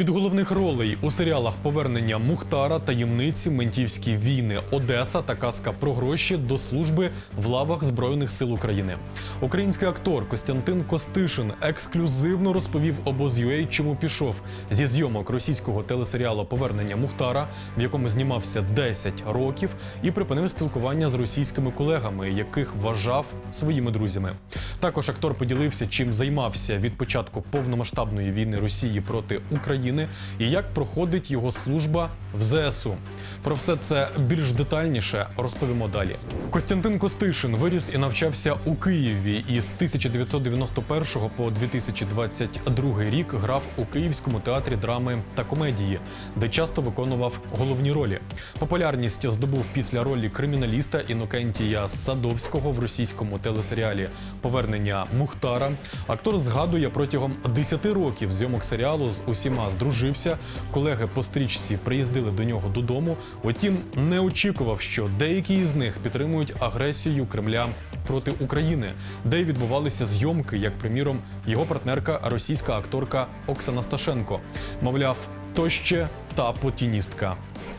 Від головних ролей у серіалах Повернення Мухтара, таємниці, ментівські війни, Одеса та казка про гроші до служби в лавах Збройних сил України. Український актор Костянтин Костишин ексклюзивно розповів обоз.ua, чому пішов зі зйомок російського телесеріалу Повернення Мухтара, в якому знімався 10 років, і припинив спілкування з російськими колегами, яких вважав своїми друзями. Також актор поділився, чим займався від початку повномасштабної війни Росії проти України і як проходить його служба в ЗСУ. Про все це більш детальніше розповімо далі. Костянтин Костишин виріс і навчався у Києві і з 1991 по 2022 рік грав у Київському театрі драми та комедії, де часто виконував головні ролі. Популярність здобув після ролі криміналіста Інокентія Садовського в російському телесеріалі Повернення Мухтара. Актор згадує протягом 10 років зйомок серіалу з усіма здружився. Колеги по стрічці приїздили до нього додому. Утім, не очікував, що деякі із них підтримують агресію Кремля проти України, де й відбувалися зйомки, як приміром його партнерка, російська акторка Оксана Сташенко. Мовляв, то ще та потіністка.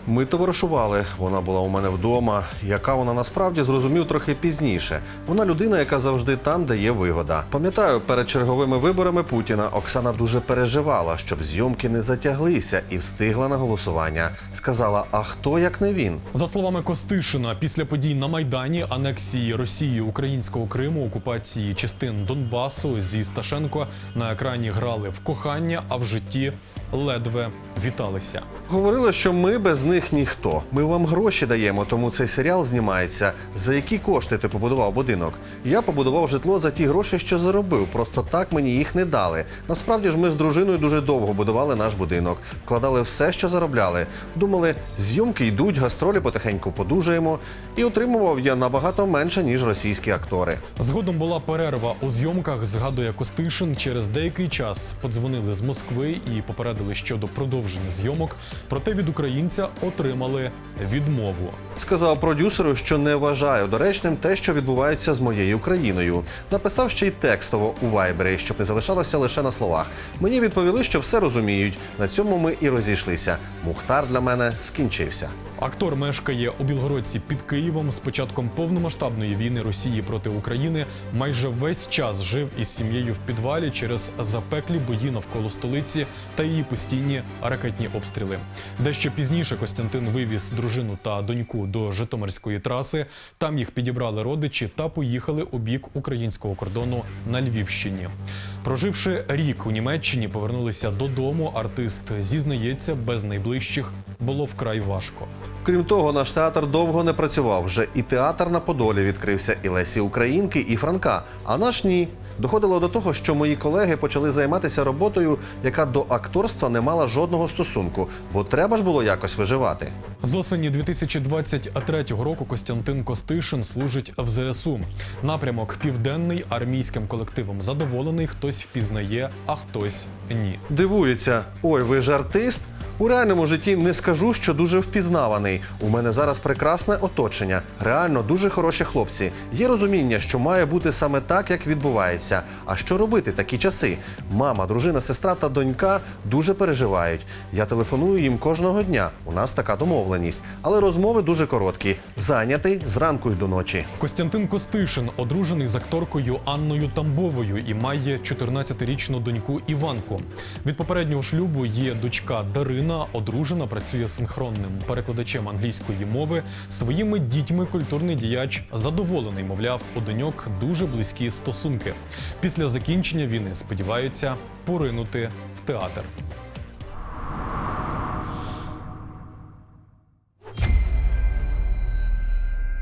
Ми товаришували. Вона була у мене вдома. Яка вона насправді зрозумів трохи пізніше. Вона людина, яка завжди там, де є вигода. Пам'ятаю, перед черговими виборами Путіна Оксана дуже переживала, щоб зйомки не затяглися, і встигла на голосування. Сказала: а хто як не він? За словами Костишина, після подій на Майдані, анексії Росії українського Криму, окупації частин Донбасу зі Сташенко на екрані грали в кохання, а в житті ледве віталися. Говорили, що ми без них ніхто. Ми вам гроші даємо, тому цей серіал знімається. За які кошти ти побудував будинок? Я побудував житло за ті гроші, що заробив. Просто так мені їх не дали. Насправді ж ми з дружиною дуже довго будували наш будинок, вкладали все, що заробляли. Думали, зйомки йдуть, гастролі потихеньку подужаємо. І отримував я набагато менше, ніж російські актори. Згодом була перерва у зйомках. Згадує Костишин. Через деякий час подзвонили з Москви і попередили щодо продовження зйомок. Проте від українця отримали відмову. Сказав продюсеру, що не вважаю доречним те, що відбувається з моєю країною. Написав ще й текстово у вайбері, щоб не залишалося лише на словах. Мені відповіли, що все розуміють. На цьому ми і розійшлися. Мухтар для мене скінчився. Актор мешкає у Білгородці під Києвом. З початком повномасштабної війни Росії проти України майже весь час жив із сім'єю в підвалі через запеклі бої навколо столиці та її постійні ракетні обстріли. Дещо пізніше Костянтин вивіз дружину та доньку до Житомирської траси. Там їх підібрали родичі та поїхали у бік українського кордону на Львівщині. Проживши рік у Німеччині, повернулися додому. Артист зізнається, без найближчих було вкрай важко. Крім того, наш театр довго не працював. Вже і театр на Подолі відкрився, і Лесі Українки, і Франка. А наш ні. Доходило до того, що мої колеги почали займатися роботою, яка до акторства не мала жодного стосунку, бо треба ж було якось виживати. З осені 2023 року Костянтин Костишин служить в ЗСУ. Напрямок південний армійським колективом задоволений. Хтось впізнає, а хтось ні. Дивується, ой, ви ж артист? У реальному житті не скажу, що дуже впізнаваний. У мене зараз прекрасне оточення, реально дуже хороші хлопці. Є розуміння, що має бути саме так, як відбувається. А що робити такі часи? Мама, дружина, сестра та донька дуже переживають. Я телефоную їм кожного дня. У нас така домовленість, але розмови дуже короткі. Зайнятий зранку й до ночі. Костянтин Костишин одружений з акторкою Анною Тамбовою і має 14-річну доньку Іванку. Від попереднього шлюбу є дочка Дарина, одружена, працює синхронним перекладачем англійської мови. Своїми дітьми культурний діяч задоволений, мовляв, у доньок дуже близькі стосунки. Після закінчення війни сподіваються поринути в театр.